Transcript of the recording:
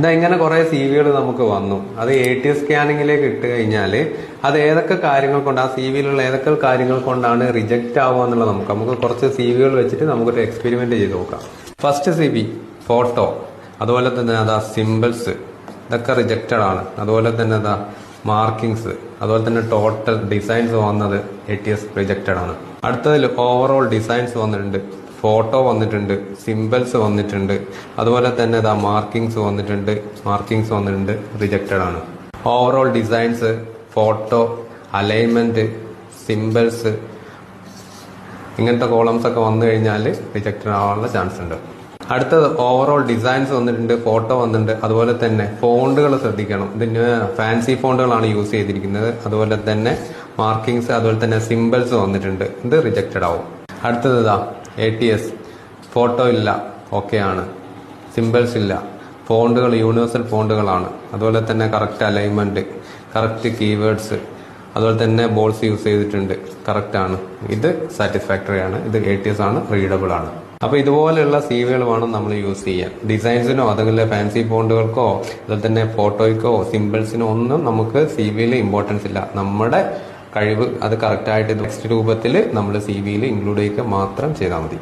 ഇതാ ഇങ്ങനെ കുറെ സി വികൾ നമുക്ക് വന്നു. അത് എ ടി എസ് സ്കാനിങ്ങിലേക്ക് ഇട്ട് കഴിഞ്ഞാൽ അത് ഏതൊക്കെ കാര്യങ്ങൾ കൊണ്ട് ആ സി വിയിലുള്ള ഏതൊക്കെ കാര്യങ്ങൾ കൊണ്ടാണ് റിജക്റ്റ് ആവുക എന്നുള്ളത് നമുക്ക് നമുക്ക് കുറച്ച് സി വികൾ വെച്ചിട്ട് നമുക്കൊരു എക്സ്പെരിമെന്റ് ചെയ്ത് നോക്കാം. ഫസ്റ്റ് സി വി ഫോട്ടോ അതുപോലെ തന്നെ അതാ സിമ്പിൾസ് ഇതൊക്കെ റിജക്റ്റഡ് ആണ്. അതുപോലെ തന്നെ അതാ മാർക്കിങ്സ് അതുപോലെ തന്നെ ടോട്ടൽ ഡിസൈൻസ് വന്നത് എ ടി എസ് റിജക്റ്റഡ് ആണ്. അടുത്തതിൽ ഓവറോൾ ഡിസൈൻസ് വന്നിട്ടുണ്ട്. ഫോട്ടോ വന്നിട്ടുണ്ട് സിമ്പിൾസ് വന്നിട്ടുണ്ട് അതുപോലെ തന്നെ ഇതാ മാർക്കിങ്സ് വന്നിട്ടുണ്ട് മാർക്കിങ്സ് വന്നിട്ടുണ്ട് റിജക്റ്റഡ് ആണ്. Overall designs photo alignment symbols ഇങ്ങനത്തെ കോളംസ് ഒക്കെ വന്നു കഴിഞ്ഞാൽ റിജക്റ്റഡ് ആവാനുള്ള ചാൻസ് ഉണ്ട്. അടുത്തത് ഓവറോൾ ഡിസൈൻസ് വന്നിട്ടുണ്ട് ഫോട്ടോ വന്നിട്ടുണ്ട് അതുപോലെ തന്നെ ഫോണ്ടുകൾ ശ്രദ്ധിക്കണം. ഇതിന് ഫാൻസി ഫോണ്ടുകളാണ് യൂസ് ചെയ്തിരിക്കുന്നത്. അതുപോലെ തന്നെ മാർക്കിങ്സ് അതുപോലെ തന്നെ സിമ്പിൾസ് വന്നിട്ടുണ്ട്. ഇത് റിജക്റ്റഡ് ആവും. അടുത്തത് ഇതാ എ ടി എസ് ഫോട്ടോ ഇല്ല. ഓക്കെ ആണ്. സിമ്പിൾസ് ഇല്ല. ഫോണ്ടുകൾ യൂണിവേഴ്സൽ ഫോണ്ടുകളാണ് അതുപോലെ തന്നെ കറക്റ്റ് അലൈൻമെന്റ് കറക്റ്റ് കീവേഡ്സ് അതുപോലെ തന്നെ ബോൾസ് യൂസ് ചെയ്തിട്ടുണ്ട്. കറക്റ്റ് ആണ്. ഇത് സാറ്റിസ്ഫാക്ടറി ആണ്. ഇത് എ ടി എസ് ആണ്. റീഡബിൾ ആണ്. അപ്പൊ ഇതുപോലെയുള്ള സി വികൾ വേണം നമ്മൾ യൂസ് ചെയ്യാൻ. ഡിസൈൻസിനോ അതുപോലെ ഫാൻസി ഫോണ്ടുകൾക്കോ അതുപോലെ തന്നെ ഫോട്ടോയ്ക്കോ സിമ്പിൾസിനോ ഒന്നും നമുക്ക് സി വിയിൽ ഇമ്പോർട്ടൻസ് ഇല്ല. നമ്മുടെ കഴിവ് അത് കറക്റ്റായിട്ട് ടെക്സ്റ്റ് രൂപത്തിൽ നമ്മൾ സി വിയിൽ ഇൻക്ലൂഡ് ചെയ്യുക മാത്രം ചെയ്താൽ മതി.